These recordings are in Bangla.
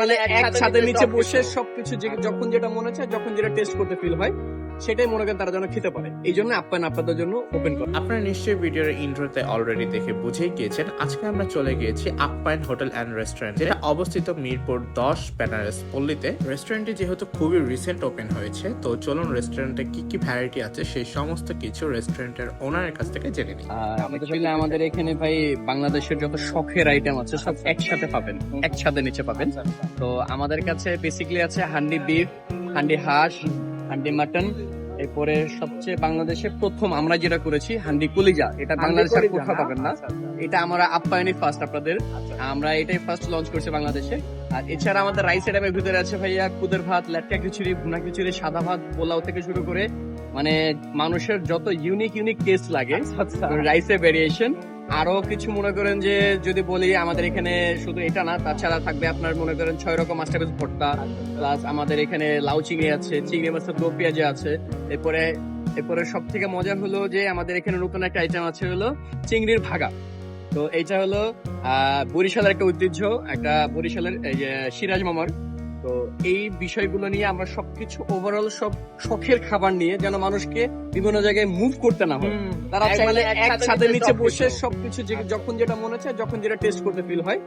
মানে এক ছাদের নিচে বসে সবকিছু যখন যেটা মনে চায় যখন যেটা টেস্ট করতে ফিল হয় সেটাই মনে করেন তারা যেন খেতে পারে। এই জন্য আপ্যায়ন আপনাদের জন্য ওপেন করা। আপনারা নিশ্চয়ই ভিডিওর ইন্ট্রোতে অলরেডি দেখে বুঝেই গিয়েছেন আজকে আমরা চলে গিয়েছি আপ্যায়ন হোটেল অ্যান্ড রেস্টুরেন্ট যেটা অবস্থিত মিরপুর দশ বেনারস পল্লীতে। রেস্টুরেন্টটি যেহেতু খুবই রিসেন্ট ওপেন হয়েছে তো চলুন রেস্টুরেন্টে কি কি ভ্যারাইটি আছে সেই সমস্ত কিছু রেস্টুরেন্টের ওনারের কাছ থেকে জেনে নিই। আমাদের আমাদের এখানে ভাই বাংলাদেশের যত শখের আইটেম আছে সব একসাথে পাবেন এক ছাদের নিচে পাবেন। তো আমাদের কাছে বেসিক্যালি আছে হান্ডি বিফ হান্ডি হাঁস হান্ডি মাটন এরপরে সবচেয়ে বাংলাদেশে প্রথম আমরা যেটা করেছি হান্ডি কলিজা। এটা বাংলাদেশের কোথাও পাবেন না। এটা আমরা আপ্যায়নী ফার্স্ট আপনাদের। আমরা এটাই ফার্স্ট লঞ্চ করছি বাংলাদেশে। আর এছাড়া আমাদের রাইস আইটেমের ভিতরে আছে ভাইয়া কুদের ভাত লেটকা খিচুড়ি ভুনা খিচুড়ি সাদা ভাত পোলাও থেকে শুরু করে মানে মানুষের যত ইউনিক ইউনিক টেস্ট লাগে রাইসের ভেরিয়েশন আরও কিছু মনে করেন যে, যদি বলি আমাদের এখানে শুধু এটা না, তাছাড়া থাকবে আপনার মনে করেন ছয় রকম মাস্টার পিস ভর্তা প্লাস আমাদের এখানে লাউ চিংড়ি আছে, চিংড়ি মাছের দো পেঁয়াজি আছে। এরপরে এরপরে সব থেকে মজা হলো যে আমাদের এখানে নতুন একটা আইটেম আছে হলো চিংড়ির ভাগা। তো এইটা হলো বরিশালের একটা ঐতিহ্য, একটা বরিশালের সিরাজ মামার। তো এই বিষয়গুলো নিয়ে আমরা সবকিছু ওভারঅল সব শখের খাবার নিয়ে যেন মানুষকে বিভিন্ন জায়গায় মুভ করতে না হয়। তারা চাইলে মানে এক এক ছাদের নিচে বসে সবকিছু যখন যেটা মনে চায় যখন যেটা টেস্ট করতে ফিল হয়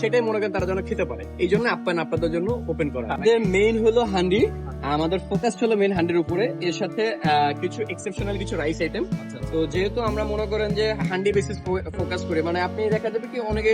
সেটাই মনে করেন তারা যেন খেতে পারে। এই জন্য আপ্যায়ন আপনাদের জন্য ওপেন করা। আমাদের মেইন হলো হান্ডি। আমাদের ফোকাস হলো মেইন হান্ডির উপরে। এর সাথে কিছু এক্সেপশনাল কিছু রাইস আইটেম তো যেহেতু আমরা মনে করেন যে হান্ডি বেসিস ফোকাস করে মানে আপনি দেখা যাবে কি অনেকে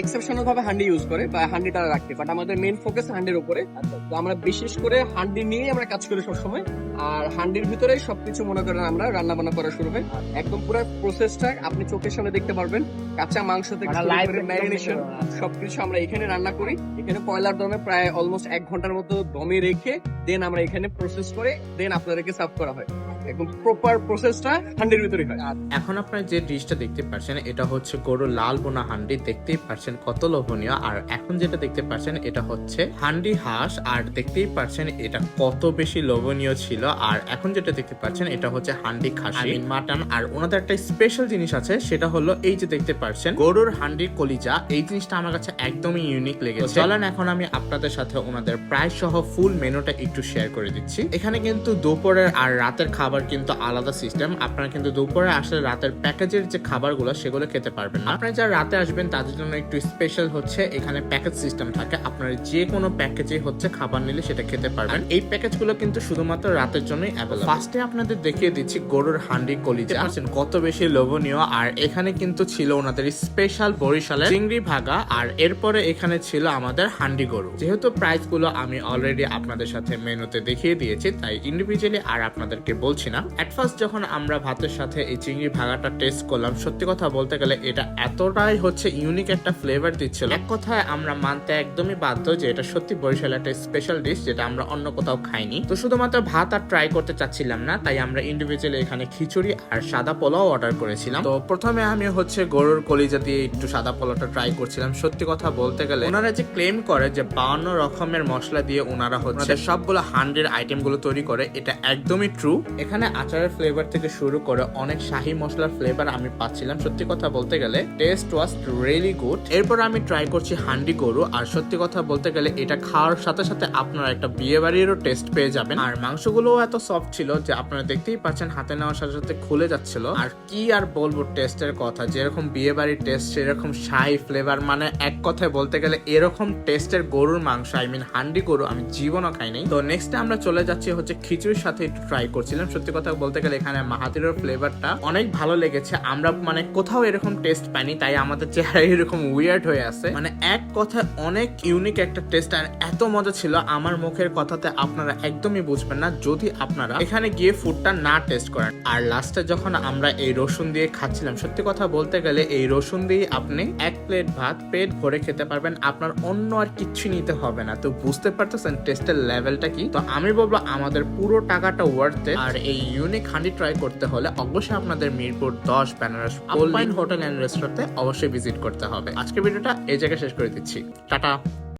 এক্সেপশনাল ভাবে হান্ডি ইউজ করে বা হান্ডিটা রাখতে বাট আমাদের মেইন ফোকাস হান্ডির উপরে। তো আমরা বিশেষ করে হান্ডি নিয়ে আমরা কাজ করি সবসময়। আর হান্ডির ভিতরে সবকিছু মনে করেন আমরা রান্না বান্না করা শুরু হয় একদম পুরো প্রসেসটা আপনি চোখের সামনে দেখতে পারবেন। কাঁচা মাংস থেকে মানে ম্যারিনেশন সবকিছু আমরা এখানে রান্না করি। এখানে কয়লার দমে প্রায় অলমোস্ট এক ঘণ্টার মতো দমে রেখে দেন আমরা এখানে প্রসেস করে দেন আপনাদেরকে সার্ভ করা হয়। একদম প্রপার প্রসেসটা হান্ডির ভিতরে হয়। এখন আপনারা যে ডিশটা দেখতে পাচ্ছেন এটা হচ্ছে গরু লাল বোনা হান্ডি। দেখতেই পাচ্ছেন কত লোভনীয়। আর এখন যেটা দেখতে পাচ্ছেন এটা হচ্ছে হান্ডি হাঁস আর দেখতেই পাচ্ছেন এটা কত বেশি লোভনীয় ছিল। আর এখন যেটা দেখতে পাচ্ছেন এটা হচ্ছে হান্ডি খাসি। মাটন। আর ওনাদের একটা স্পেশাল জিনিস আছে সেটা হলো এই যে দেখতে পাচ্ছেন গরুর হান্ডির কলিজা। এই জিনিসটা আমার কাছে একদমই ইউনিক লেগেছে। চলেন এখন আমি আপনাদের সাথে ওনাদের প্রায় সহ ফুল মেনুটা একটু শেয়ার করে দিচ্ছি। এখানে কিন্তু দুপুরের আর রাতের খাবার কিন্তু আলাদা সিস্টেম আপনারা কিন্তু দুপুরে আসলে রাতের প্যাকেজের যে খাবারগুলো সেগুলো খেতে পারবেন আপনারা যারা রাতে আসবেন তাদের জন্য একটু স্পেশাল হচ্ছে এখানে প্যাকেজ সিস্টেম থাকে। আপনারা যে কোনো প্যাকেজে হচ্ছে খাবার নিলে সেটা খেতে পারবেন। এই প্যাকেজগুলো কিন্তু শুধুমাত্র রাতের জন্যই অ্যাভেলেবল ফার্স্টে আপনাদের দেখিয়ে দিচ্ছি গরুর হান্ডি কলিজা। আছেন কত বেশি লোভনীয়। আর এখানে কিন্তু ছিল ওনাদের স্পেশাল বরিশালের চিংড়ি ভাগা। আর এরপরে এখানে ছিল আমাদের হান্ডি গরু। যেহেতু প্রাইসগুলো আমি অলরেডি আপনাদের সাথে মেনুতে দেখিয়ে দিয়েছি, তাই ইন্ডিভিজুয়ালি আর আপনাদেরকে বলছি না। এট ফার্স্ট যখন আমরা ভাতের সাথে এই চিংড়ি ভাগাটা টেস্ট করলাম, সত্যি কথা বলতে গেলে এটা এতটাই হচ্ছে ইউনিক একটা ফ্লেভার দিচ্ছিল। এক কথায় আমরা মানতে একদমই বাধ্য যে এটা সত্যি বরিশাল একটা স্পেশাল ডিশ যেটা আমরা অন্য কোথাও খাইনি। তো শুধুমাত্র ভাত আর ট্রাই করতে চাচ্ছিলাম না, তাই আমরা ইন্ডিভিজুয়ালি এখানে খিচুড়ি আর সাদা পোলাও অর্ডার করেছিলাম। তো প্রথমে আমি হচ্ছে গরুর কলিজা দিয়ে একটু সাদা পোলাওটা ট্রাই করছিলাম। সত্যি কথা বলতে গেলে ওনারা যে ক্লেম করে যে বাউন্ন রকমের মশলা দিয়ে ওনারা হচ্ছে সবগুলো হান্ড্রেড আইটেমগুলো তৈরি করে, এটা একদমই ট্রু এখানে আচারের ফ্লেভার থেকে শুরু করে অনেক শাহি মশলার ফ্লেভার আমি পাচ্ছিলাম। সত্যি কথা বলতে গেলে টেস্ট ওয়াজ রিয়েলি গুড এরপর আমি ট্রাই করছি হান্ডি গরু, আর সত্যি কথা বলতে গেলে এটা খাওয়ার সাথে সাথে আপনারা একটা বিয়ে বাড়িরও টেস্ট পেয়ে যাবেন। আর মাংসগুলোও এত সফট ছিল যে আপনারা দেখতেই পাচ্ছেন হাতে নেওয়ার সাথে সাথে খুলে যাচ্ছিল। আর কি আর বলব টেস্টের কথা, যেরকম বিয়ে বাড়ির টেস্ট সেরকম শাহি ফ্লেভার মানে এক কথায় বলতে গেলে এরকম টেস্টের গরুর মাংস আই মিন হান্ডি গরু আমি জীবনও খাইনি তো নেক্সট আমরা চলে যাচ্ছি হচ্ছে খিচুড়ির সাথে একটু ট্রাই করছিলাম। সত্যি কথা বলতে গেলে এখানে মাহাতিরের ফ্লেভারটা অনেক ভালো লেগেছে। আমরা মানে কোথাও এরকম টেস্ট পাইনি, তাই আমাদের চেহারা এরকম উইয়ার্ড হয়ে আছে। মানে এক কথায় অনেক ইউনিক একটা টেস্ট আর এত মজা ছিল আমার মুখের কথাতে আপনারা একদমই বুঝবেন না যদি আপনারা এখানে গিয়ে ফুডটা না টেস্ট করেন। আর লাস্টে যখন আমরা এই রসুন দিয়ে খাচ্ছিলাম সত্যি কথা বলতে গেলে এই রসুন দিয়ে আপনি এক প্লেট ভাত পেট ভরে খেতে পারবেন আপনার অন্য আর কিচ্ছু নিতে হবে না। তো বুঝতে পারতেছেন টেস্টের লেভেলটা কি? তো আমি বলব আমাদের পুরো টাকাটা ওয়ার্থে আর এই ইউনিক হান্ডি ট্রাই করতে হলে অবশ্যই আপনাদের মিরপুর দশ বেনারস আলপাইন হোটেল অ্যান্ড রেস্টুরেন্টে অবশ্যই ভিজিট করতে হবে। আজকের ভিডিওটা এই জায়গায় শেষ করে দিচ্ছি। টাটা।